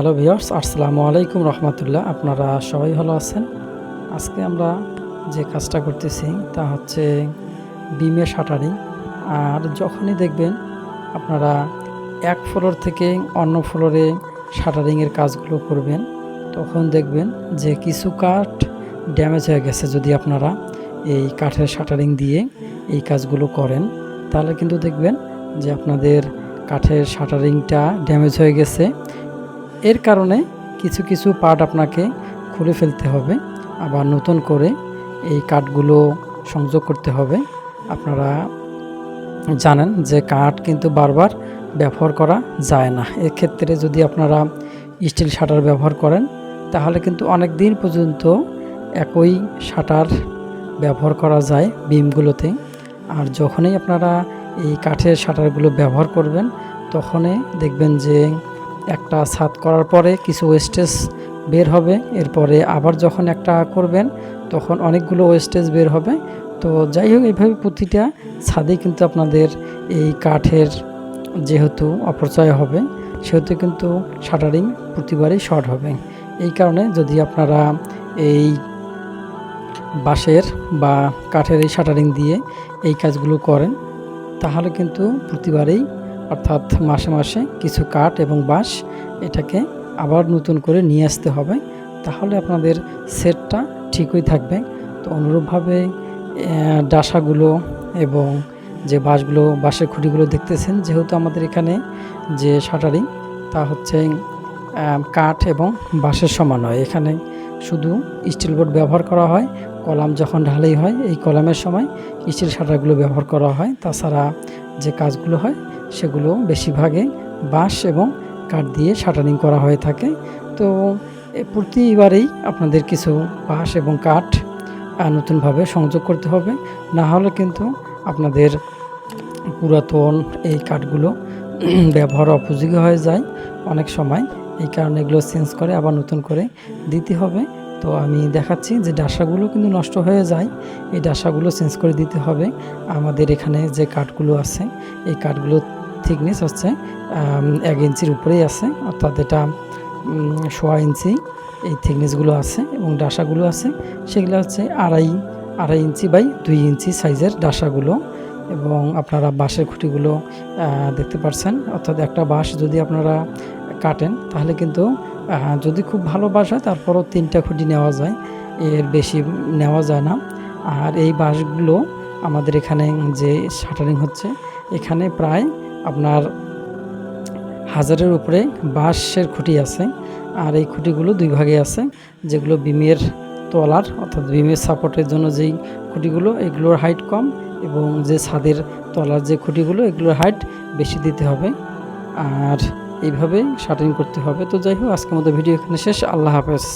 Hello viewers আসসালামু আলাইকুম রহমতুল্লাহ আপনারা সবাই ভালো আছেন আজকে আমরা যে কাজটা করতেছি তা হচ্ছে বিমে শাটারিং আর যখনই দেখবেন আপনারা এক ফ্লোর থেকে অন্য ফ্লোরে শাটারিংয়ের কাজগুলো করবেন তখন দেখবেন যে কিছু কাঠ ড্যামেজ হয়ে গেছে যদি আপনারা এই কাঠের শাটারিং দিয়ে এই কাজগুলো করেন তাহলে কিন্তু দেখবেন যে আপনাদের কাঠের শাটারিংটা ড্যামেজ হয়ে গেছে এর কারণে কিছু কিছু পার্ট আপনাকে খুলে ফেলতে হবে। আবার নতুন করে এই কাঠগুলো সংযোগ করতে হবে। আপনারা জানেন যে কাঠ কিন্তু বারবার ব্যবহার করা যায় না। এক্ষেত্রে যদি আপনারা স্টিল শাটার ব্যবহার করেন, তাহলে কিন্তু অনেক দিন পর্যন্ত একই শাটার ব্যবহার করা যায় বিমগুলোতে। আর যখনই আপনারা এই কাঠের শাটারগুলো ব্যবহার করবেন, তখনই দেখবেন যে একটা ছাদ করার পরে কিছু ওয়েস্টেজ বের হবে। এরপরে আবার যখন একটা করবেন, তখন অনেকগুলো ওয়েস্টেজ বের হবে। তো যাই হোক, এইভাবে প্রতিটা ছাদে কিন্তু আপনাদের এই কাঠের যেহেতু অপচয় হবে, সেহেতু কিন্তু শাটারিং প্রতিবারই শর্ট হবে। এই কারণে যদি আপনারা এই বাঁশের বা কাঠের এই শাটারিং দিয়ে এই কাজগুলো করেন, তাহলে কিন্তু প্রতিবারেই অর্থাৎ মাসে মাসে কিছু কাঠ এবং বাঁশ এটাকে আবার নতুন করে নিয়ে আসতে হবে। তাহলে আপনাদের সেটটা ঠিকই থাকবে। তো অনুরূপভাবে ডাসাগুলো এবং যে বাঁশগুলো, বাঁশের খুঁটিগুলো দেখতেছেন, যেহেতু আমাদের এখানে যে শাটারিং, তা হচ্ছে কাঠ এবং বাঁশের সমান হয়। এখানে শুধু স্টিল বোর্ড ব্যবহার করা হয় কলাম যখন ঢালাই হয়, এই কলামের সময় স্টিল শাটারগুলো ব্যবহার করা হয়। তাছাড়া যে কাজগুলো হয়, সেগুলো বেশিরভাগে বাঁশ এবং কাঠ দিয়ে শাটারিং করা হয়ে থাকে। তো প্রতিবারেই আপনাদের কিছু বাঁশ এবং কাঠ নতুনভাবে সংযোগ করতে হবে। না হলে কিন্তু আপনাদের পুরাতন এই কাঠগুলো ব্যবহার উপযোগী হয়ে যায়। অনেক সময় এই কারণে এগুলো চেঞ্জ করে আবার নতুন করে দিতে হবে। তো আমি দেখাচ্ছি যে ডাসাগুলো কিন্তু নষ্ট হয়ে যায়। এই ডাসাগুলো চেঞ্জ করে দিতে হবে। আমাদের এখানে যে কাঠগুলো আছে, এই কাঠগুলো থিকনেস হচ্ছে এক ইঞ্চির উপরেই আছে, অর্থাৎ এটা সোয়া ইঞ্চি এই থিকনেসগুলো আছে এবং ডাসাগুলো আছে। সেগুলো হচ্ছে আড়াই আড়াই ইঞ্চি বাই দুই ইঞ্চি সাইজের ডাসাগুলো এবং আপনারা বাঁশের খুঁটিগুলো দেখতে পাচ্ছেন অর্থাৎ একটা বাঁশ যদি আপনারা কাটেন, তাহলে কিন্তু যদি খুব ভালো বাঁশ হয় তারপরও তিনটা খুঁটি নেওয়া যায়। এর বেশি নেওয়া যায় না। আর এই বাঁশগুলো আমাদের এখানে যে শাটারিং হচ্ছে, এখানে প্রায় আপনার হাজারের উপরে বাঁশের খুঁটি আছে। আর এই খুঁটিগুলো দুই ভাগে আছে, যেগুলো বিমের তলার, অর্থাৎ বিমের সাপোর্টের জন্য যেই খুঁটিগুলো, এগুলোর হাইট কম এবং যে ছাদের তলার যে খুঁটিগুলো, এগুলোর হাইট বেশি দিতে হবে। আর এইভাবে শার্টিং করতে হবে। তো যাই হোক আজকের মতো ভিডিও এখানে শেষ। আল্লাহ হাফেজ।